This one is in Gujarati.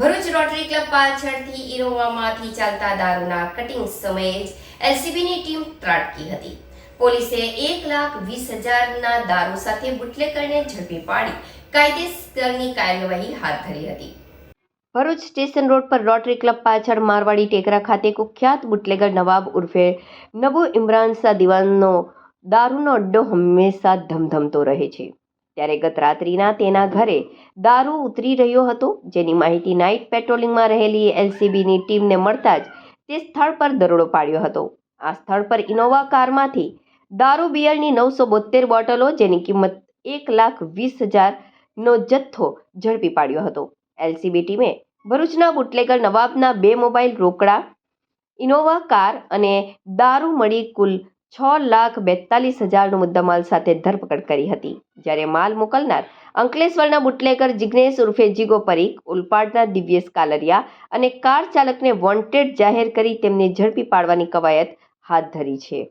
ભરૂચ રોટરી ક્લબ પાછળથી ઇરોવામાંથી ચાલતા દારૂના કટિંગ સમયે જ એલસીબીની ટીમ ત્રાટકી હતી. પોલીસે એક લાખ વીસ હજારના દારૂ સાથે બુટલેકરને ઝડપી પાડી કાયદેસરની કાર્યવાહી હાથ ધરી હતી. ભરૂચ સ્ટેશન રોડ પર રોટરી ક્લબ પાછળ મારવાડી ટેકરા ખાતે કુખ્યાત બુટલેગર નવાબ ઉર્ફે નબુ ઇમરાન શાહ દિવાનનો દારૂનો અડ્ડો હંમેશા ધમધમતો રહે છે. ત્યારે ગત રાત્રિના તેના ઘરે દારૂ ઉતરી રહ્યો હતો, જેની માહિતી નાઇટ પેટ્રોલિંગમાં રહેલી એલસીબીની ટીમને મળતા જ તે સ્થળ પર દરોડો પાડ્યો હતો. આ સ્થળ પર ઇનોવા કારમાંથી દારૂ બિયરની નવસો બોતેર બોટલો, જેની કિંમત એક લાખ વીસ હજારનો જથ્થો ઝડપી પાડ્યો હતો. એલસીબી ટીમે ભરૂચના બુટલેગર નવાબના બે મોબાઈલ રોકડા, ઇનોવા કાર અને દારૂ મળી કુલ છ લાખ બેતાલીસ હજારનો મુદ્દામાલ સાથે ધરપકડ કરી હતી. જ્યારે માલ મોકલનાર અંકલેશ્વરના બુટલેકર જિગ્નેશ ઉર્ફે જીગો પરીખ, ઉલપાડના દિવ્યેશ કાલરિયા અને કાર ચાલકને વોન્ટેડ જાહેર કરી તેમને ઝડપી પાડવાની કવાયત હાથ ધરી છે.